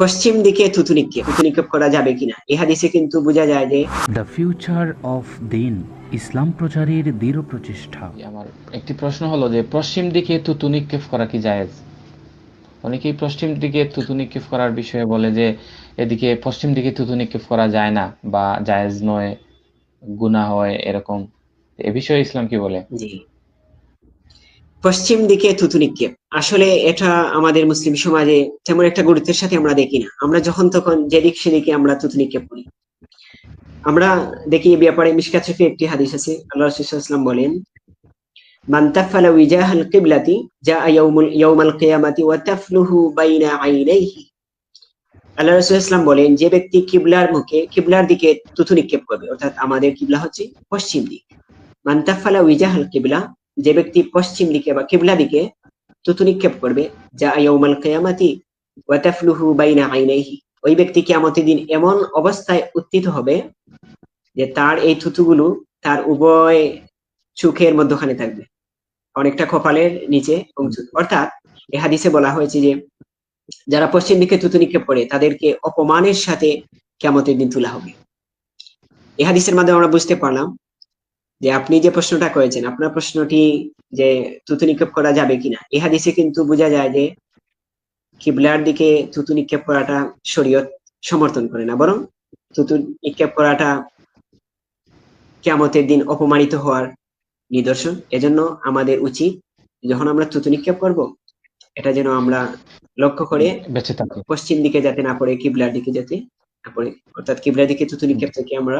পশ্চিম দিকে থুতু নিক্ষেপ থুতু নিক্ষেপ করা যাবে কিনা? এই হাদিসে কিন্তু বোঝা যায় যে দ্য ফিউচার অফ দিন ইসলাম প্রচারের দৃঢ় প্রচেষ্টা। আমার একটি প্রশ্ন হলো যে পশ্চিম দিকে থুতু নিক্ষেপ করা কি জায়েজ? অনেকেই পশ্চিম দিকে থুতু নিক্ষেপ করার বিষয়ে বলে যে এদিকে পশ্চিম দিকে থুতু নিক্ষেপ করা যায় না বা জায়েজ নয় গুনাহ হয় এরকম। এ বিষয়ে ইসলাম কি বলে? জি। পশ্চিম দিকে থুতু নিক্ষেপ আসলে এটা আমাদের মুসলিম সমাজে তেমন একটা গুরুত্বের সাথে আমরা দেখি না। আমরা যখন তখন যেদিক সেদিকে আমরা থুতু নিক্ষেপ করি আমরা দেখি এই ব্যাপারে মিশকাত শরীফে একটি হাদিস আছে। আল্লাহ রাসূলুল্লাহ বলেন, মান তাফালা উইজাহাল কিবলাতি, জাআ ইয়াউমুল, ইয়াউমাল কিয়ামাতি ওয়া তাফলুহু বাইনা আইনাইহি। আল্লাহ রাসূলুল্লাহ বলেন, যে ব্যক্তি কিবলার মুখে, কিবলার দিকে থুতু নিক্ষেপ করবে অর্থাৎ আমাদের কিবলা হচ্ছে পশ্চিম দিক। মান তাফালা উইজাহাল কিবলা যে ব্যক্তি পশ্চিম দিকে বা কিবলা দিকে থুতু নিক্ষেপ করবে, যা ইয়াউমাল কিয়ামাতি ওয়া তাফলুহু বাইনা আইনাইহি। ওই ব্যক্তি কিয়ামতের দিন এমন অবস্থায় উত্থিত হবে যে তার এই থুতুগুলো তার উভয় চোখের মধ্যখানে থাকবে। অনেকটা কপালের নিচে অর্থাৎ এই হাদিসে বলা হয়েছে যে যারা পশ্চিম দিকে থুতু নিক্ষেপ করে, তাদেরকে অপমানের সাথে কিয়ামতের দিন তোলা হবে। এই হাদিসের মাধ্যমে আমরা বুঝতে পারলাম যে আপনি যে প্রশ্নটা করেছেন আপনার প্রশ্নটি যে থুতু নিক্ষেপ করা যাবে কিনা এই হাদিসে কিন্তু বোঝা যায় যে কিবলার দিকে থুতু নিক্ষেপ করাটা শরীয়ত সমর্থন করে না বরং থুতু নিক্ষেপ করাটা কেমতের দিন অপমানিত হওয়ার নিদর্শন। এজন্য আমাদের উচিত যখন আমরা থুতু নিক্ষেপ করব এটা যেন আমরা লক্ষ্য করে বেঁচে থাকে। পশ্চিম দিকে যাতে না পড়ে কিবলার দিকে যাতে না পড়ে অর্থাৎ কিবলার দিকে থুতু নিক্ষেপ থেকে আমরা